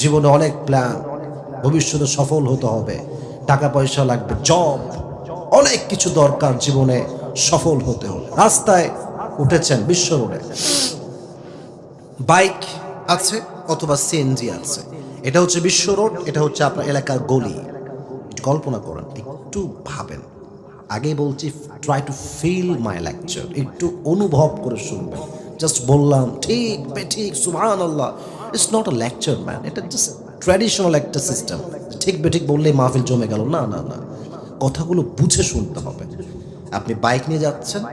জীবনে অনেক প্ল্যান ভবিষ্যতে সফল হতে হবে, টাকা পয়সা লাগবে জব অনেক কিছু দরকার জীবনে সফল হতে হবে রাস্তায় উঠেছেন, বিশ্ব রোডে। বাইক আছে অথবা সিএনজি আছে। এটা হচ্ছে বিশ্ব রোড, এটা হচ্ছে আপনার এলাকার গলি। কল্পনা করেন, একটু ভাবেন। আগে বলছি try to feel my lecture একটু অনুভব করে শুনবেন। জাস্ট বললাম, ঠিক ঠিক সুবহান আল্লাহ it's not a lecture man এটা জাস্ট ট্র্যাডিশনাল একটা সিস্টেম ঠিক বে ঠিক বললেই মাহফিল জমে গেল। না না না। কথাগুলো বুঝে শুনতে হবে। আপনি বাইক নিয়ে যাচ্ছেন।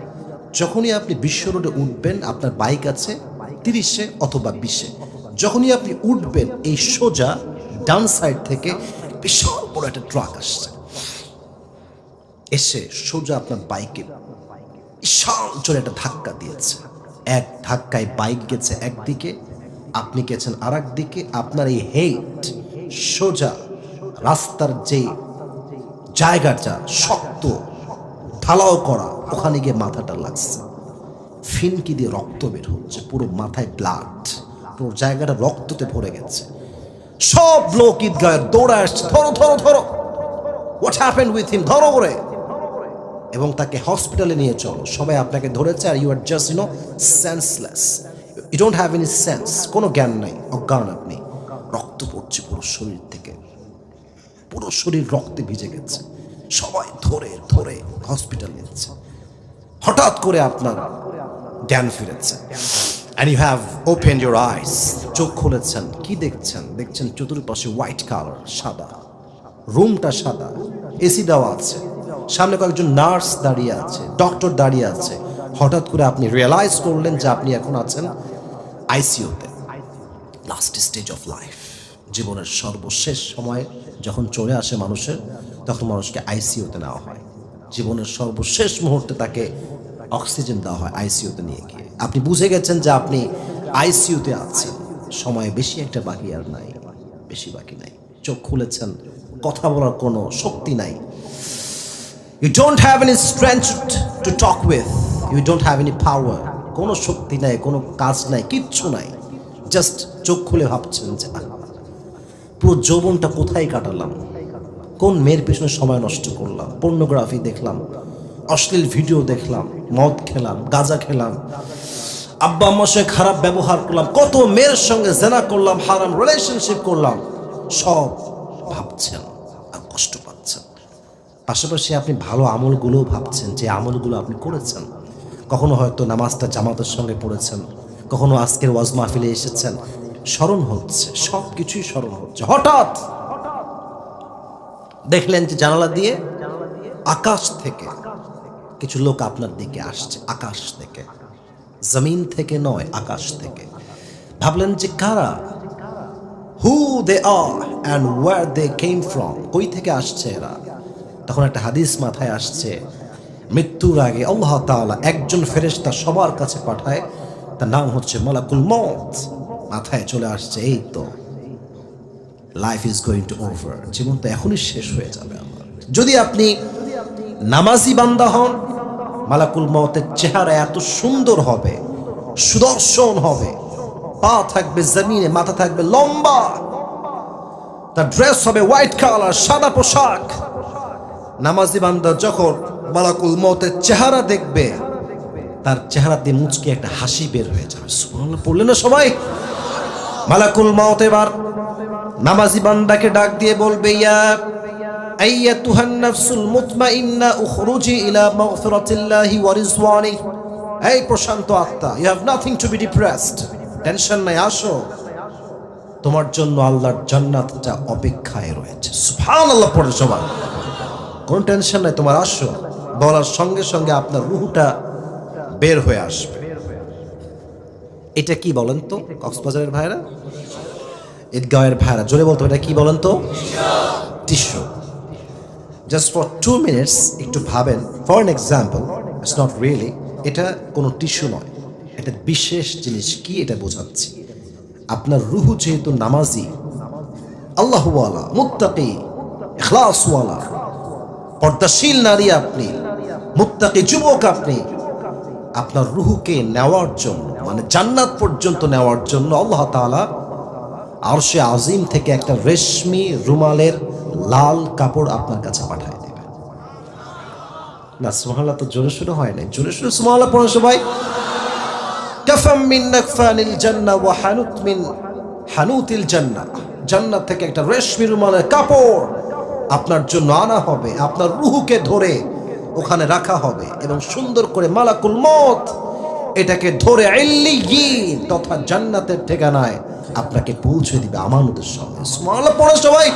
যখনই আপনি বিশ্ব রোডে উঠবেন, আপনার বাইক আছে তিরিশে অথবা বিশে। যখনই আপনি উঠবেন, এই সোজা ডান সাইড থেকে বিশাল বড় একটা ট্রাক আসছে। এসে সোজা আপনার বাইকে বিশাল জোরে একটা ধাক্কা দিয়েছে। এক ধাক্কায় বাইক গেছে একদিকে আপনি গেছেন আর দিকে আপনার এই হেট সোজা রাস্তার যে জায়গাটা শক্ত, ঢালাও করা, ওখানে গিয়ে মাথাটা লাগছে। ফিনকি দিয়ে রক্ত বের হচ্ছে, পুরো মাথায় ব্লাড পুরো জায়গাটা রক্ততে ভরে গেছে। সব লোক ঈদগায় দৌড়ে আসছে, ধরো ধরো ধরো। হোয়াট হ্যাপেন উইথ হিম ধরো করে। এবং তাকে হসপিটালে নিয়ে চলো। সবাই আপনাকে ধরেছে আর you are just you know senseless you don't have any sense কোনো জ্ঞান নাই, অজ্ঞান আপনি। রক্ত পড়ছে পুরো শরীর থেকে। পুরো শরীর রক্তে ভিজে গেছে। সবাই ধরে ধরে হসপিটাল নিচ্ছে হঠাৎ করে আপনার জ্ঞান ফিরেছে। And you have open your eyes চোখ খুলেছেন। কি দেখছেন? দেখছেন চতুর্পাশে হোয়াইট কালার সাদা। রুমটা সাদা। এসি দেওয়া আছে। সামনে কয়েকজন নার্স দাঁড়িয়ে আছে। ডক্টর দাঁড়িয়ে আছে। হঠাৎ করে আপনি রিয়েলাইজ করলেন যে আপনি এখন আছেন আইসিইউতে লাস্ট স্টেজ অফ লাইফ জীবনের সর্বশেষ সময় যখন চলে আসে মানুষের, তখন মানুষকে আইসিইউতে নেওয়া হয়। জীবনের সর্বশেষ মুহূর্তে তাকে অক্সিজেন দেওয়া হয় আইসিইউতে নিয়ে গিয়ে। আপনি বুঝে গেছেন যে আপনি আইসিইউতে আছেন। সময় বেশি একটা বাকি আর নাই, বেশি বাকি নাই। চোখ খুলেছেন, কথা বলার কোনো শক্তি নাই। You don't have any strength to talk with you don't have any power কোনো শক্তি নাই, কোনো কাজ নাই, কিচ্ছু নাই। জাস্ট চোখ খুলে ভাবছেন যে পুরো যৌবনটা কোথায় কাটালাম? কোন মেয়ের পেছনে সময় নষ্ট করলাম? পর্নোগ্রাফি দেখলাম, অশ্লীল ভিডিও দেখলাম, মদ খেলাম, গাঁজা খেলাম। আব্বা সঙ্গে খারাপ ব্যবহার করলাম, কত মেয়ের সঙ্গে জেনা করলাম, হারাম রিলেশনশিপ করলাম। সব ভাবছেন আর কষ্ট পাচ্ছেন। পাশাপাশি আপনি ভালো আমলগুলোও ভাবছেন যে আমলগুলো আপনি করেছেন। কখনো হয়তো নামাজটা জামাতের সঙ্গে পড়েছেন, কখনো আজকের ওয়াজ মাহফিলে এসেছেন। স্মরণ হচ্ছে সব কিছুই স্মরণ হচ্ছে। হঠাৎ দেখলেন যে জানালা দিয়ে আকাশ থেকে কিছু লোক আপনার দিকে আসছে, আকাশ থেকে। জমিন থেকে নয়, আকাশ থেকে। ভাবলেন যে কারা? Who they are and where they came from কই থেকে আসছে এরা? তখন একটা হাদিস মাথায় আসছে মৃত্যুর আগে আল্লাহ তাআলা একজন ফেরেশতা সবার কাছে পাঠায়, তার নাম হচ্ছে মালাকুল মত মাথায় চলে আসছে, এই তো life is going to over জীবন তো এখনই শেষ হয়ে যাবে আমার। যদি আপনি নামাজি বান্দা হন, মালাকুল মতের চেহারা এত সুন্দর হবে, সুদর্শন হবে, পা থাকবে জমিনে, মাথা থাকবে লম্বা, তার ড্রেস হবে হোয়াইট কালার সাদা পোশাক। নামাজি বান্দা যখন মালাকুল মতের চেহারা দেখবে, তার চেহারা দিয়ে মুচকে একটা হাসি বের হয়ে যাবে। পড়লেন না সবাই? মালাকুল মত এবার নামাজি বান্দাকে ডাক দিয়ে বলবে, ইয়া আইয়াতুহা নাফসুল মুতমাইন্না উখরুজি ইলা মাগফিরাতিল্লাহি ওয়া রিজওয়ানিহি এই প্রশান্ত আত্মা you have nothing to be depressed tension নাই, আসো। তোমার জন্য আল্লাহর জান্নাতটা অপেক্ষায় রয়েছে। সুবহানাল্লাহ, পড়ে সবাই। কোনো টেনশন নাই, তোমার আসো। বলার সঙ্গে সঙ্গে আপনার রুহুটা বের হয়ে আসবে। এটা কি বলেন তো, কক্সবাজারের ভাইরা? ঈদগাঁয়ের ভাইরা, জোরে বলতো, এটা কি বলেন তো? Tissue. Just for two minutes একটু ভাবেন। For an example it's not really এটা কোনো টিস্যু নয়। এটা বিশেষ জিনিস কি, এটা বোঝাচ্ছি। আপনার রুহু যেহেতু নামাজি, আল্লাহওয়ালা, মুত্তাকি, ইখলাসওয়ালা পর্দাশীল নারী আপনি, মুত্তাকি যুবক আপনি, আপনার রুহুকে নেওয়ার জন্য মানে জান্নাত পর্যন্ত নেওয়ার জন্য আল্লাহ তালা আর সে আজিম থেকে একটা রেশমি রুমালের লাল কাপড় আপনার কাছে পাঠায় দেবে না, সুবহানাল্লাহ তো জোরে শুরু হয় নাই। জোরে শুরু সুবহানাল্লাহ পড়ো সবাই। মিন জান্নাত থেকে একটা রেশমি রুমালের কাপড়। আপনার জন্য আনা হবে, আপনার রুহুকে ধরে ওখানে রাখা হবে এবং সুন্দর করে মালাকুল মত এটাকে ধরে তথা জান্নাতের ঠিকানায় আপনাকে পৌঁছে দিবে আমানতের সঙ্গে। সুবহানাল্লাহ, পড়ো সবাই।